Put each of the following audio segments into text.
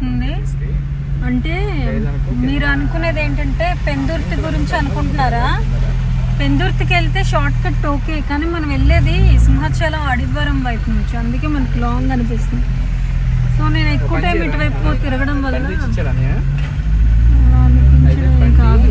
వస్తుంది అంటే మీరు అనుకునేది ఏంటంటే పెందుర్తి గురించి అనుకుంటున్నారా? పెందుర్తికి వెళ్తే షార్ట్ కట్ ఓకే కానీ మనం వెళ్ళేది సింహాచలం అడివరం వైపు నుంచి. అందుకే మనకు లాంగ్ అనిపిస్తుంది. సో నేను ఎక్కువ టైం ఇటువైపు తిరగడం వల్ల అనిపించడం కాదు.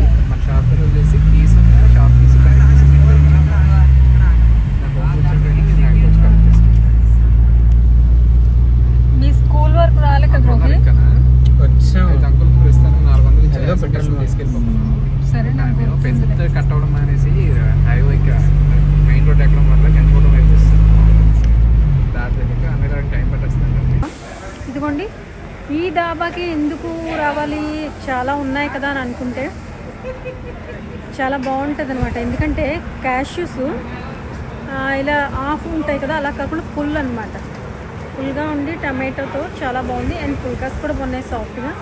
ఈ ఎందుకు రావాలి? చాలా ఉన్నాయి కదా అని అనుకుంటే చాలా బాగుంటుంది అనమాట ఎందుకంటే క్యాష్యూస్ ఇలా ఆఫ్ ఉంటాయి కదా అలా కాకుండా ఫుల్ అనమాట ఫుల్గా ఉండి టమాటోతో చాలా బాగుంది. అండ్ పుల్కాస్ కూడా బాగున్నాయి సాఫ్ట్గా.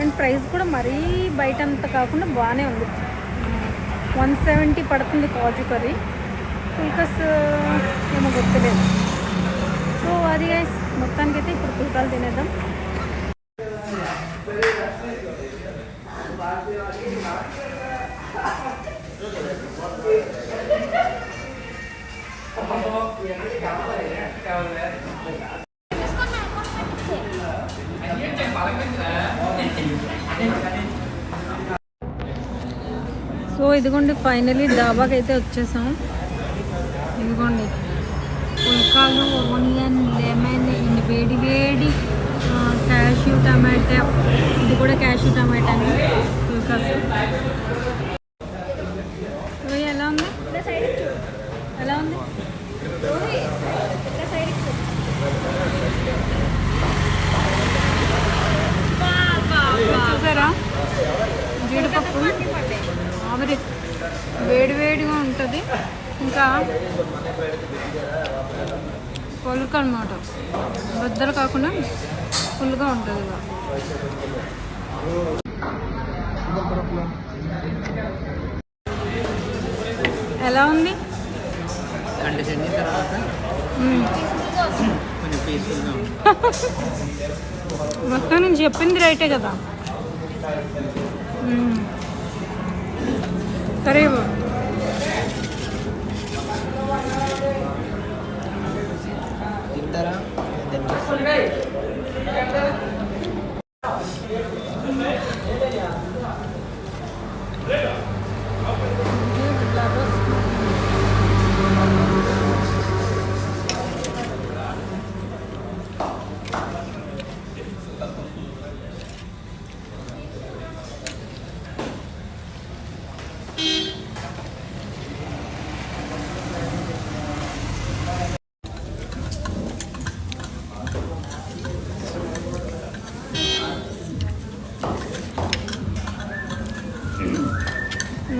అండ్ ప్రైస్ కూడా మరీ బయట అంత కాకుండా బాగానే ఉంది. వన్ సెవెంటీ పడుతుంది కాజు కర్రీ. పుల్కాస్ ఏమో గుర్తులేదు. సో అది మొత్తానికైతే ఇప్పుడు పుల్కాలు తినేద్దాం. సో ఇదిగోండి ఫైనలీ డాబాకి అయితే వచ్చేసాం. ఇదిగోండి పుల్కాలు ఆనియన్ లెమన్ వేడి వేడి క్యాష్యూ టమాటా ఇది కూడా క్యాష్యూ టమాటాని పుల్కాస్. ఎలా ఉంది? ఎలా ఉంది? జీడిపప్పు ఆవిరి వేడి వేడిగా ఉంటుంది. ఇంకా పొలుకు అనమాట బద్దలు కాకుండా ఫుల్గా ఉంటుంది ఇలా ఎలా ఉంది? గంట చెందిన తర్వాత మ్మ్. కొంచెం పీస్ఫుల్గా ఉంది. మొత్తం నేను చెప్పింది రైటే కదా. करेगा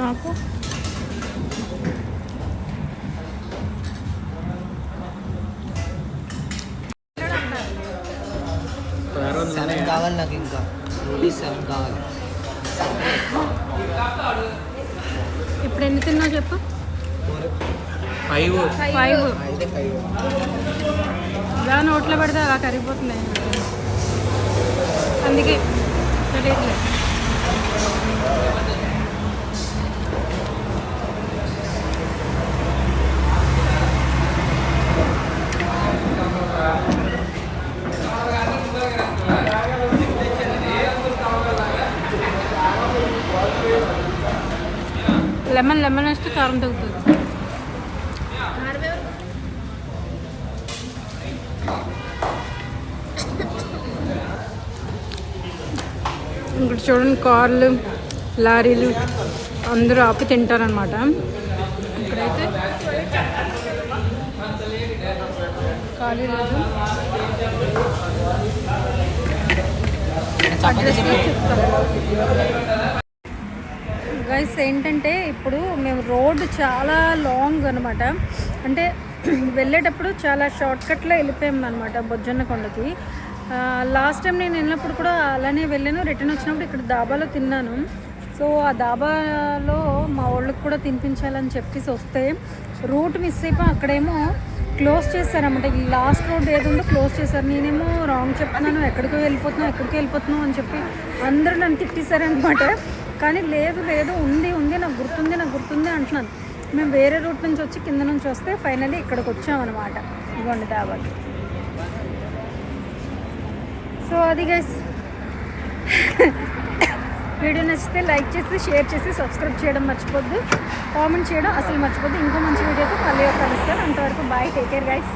నాకు. సెవెన్ కావాలి నాకు ఇంకా. రూపీస్ సెవెన్ కావాలి. ఇప్పుడు ఎన్ని తిన్నావు చెప్పు? ఫైవ్ ఫైవ్ ఇలా నోట్లో పెడితే అలా కరిగిపోతున్నాయి. అందుకే తెలియట్లేదు. లెమన్ లెమన్ వేస్తే కారం తగ్గుతుంది ఇక్కడ చూడండి కార్లు లారీలు అందరూ ఆపి తింటారనమాట ఇక్కడైతే ఖాళీ లేదు. అడ్రస్ గైస్ ఏంటంటే ఇప్పుడు మేము రోడ్ చాలా లాంగ్ అనమాట అంటే వెళ్ళేటప్పుడు చాలా షార్ట్కట్లో వెళ్ళిపోయాం అనమాట బొజ్జన్న కొండకి. లాస్ట్ టైం నేను వెళ్ళినప్పుడు కూడా అలానే వెళ్ళాను. రిటర్న్ వచ్చినప్పుడు ఇక్కడ దాబాలో తిన్నాను. సో ఆ దాబాలో మా వాళ్ళకి కూడా తినిపించాలని చెప్పేసి వస్తే రూట్ మిస్ అయిపోయి అక్కడేమో క్లోజ్ చేశారన్నమాట. ఈ లాస్ట్ రోడ్ ఏదో క్లోజ్ చేశారు. నేనేమో రాంగ్ చెప్తున్నాను. ఎక్కడికో వెళ్ళిపోతున్నావు ఎక్కడికి వెళ్ళిపోతున్నావు అని చెప్పి అందరూ నన్ను తిట్టేశారనమాట కానీ లేదు లేదు ఉంది ఉంది నాకు గుర్తుంది నాకు గుర్తుంది అంటున్నాను. మేము వేరే రూట్ నుంచి వచ్చి కింద నుంచి వస్తే ఫైనల్లీ ఇక్కడికి వచ్చామన్నమాట. ఇవ్వండి దాబాకి సో అది గైస్ వీడియో నచ్చితే లైక్ చేసి షేర్ చేసి సబ్స్క్రైబ్ చేయడం మర్చిపోద్దు. కామెంట్ చేయడం అసలు మర్చిపోద్దు. ఇంకో మంచి వీడియోతో మళ్ళీ కలుస్తారు అంతవరకు బాయ్ టేక్ కేర్ గైస్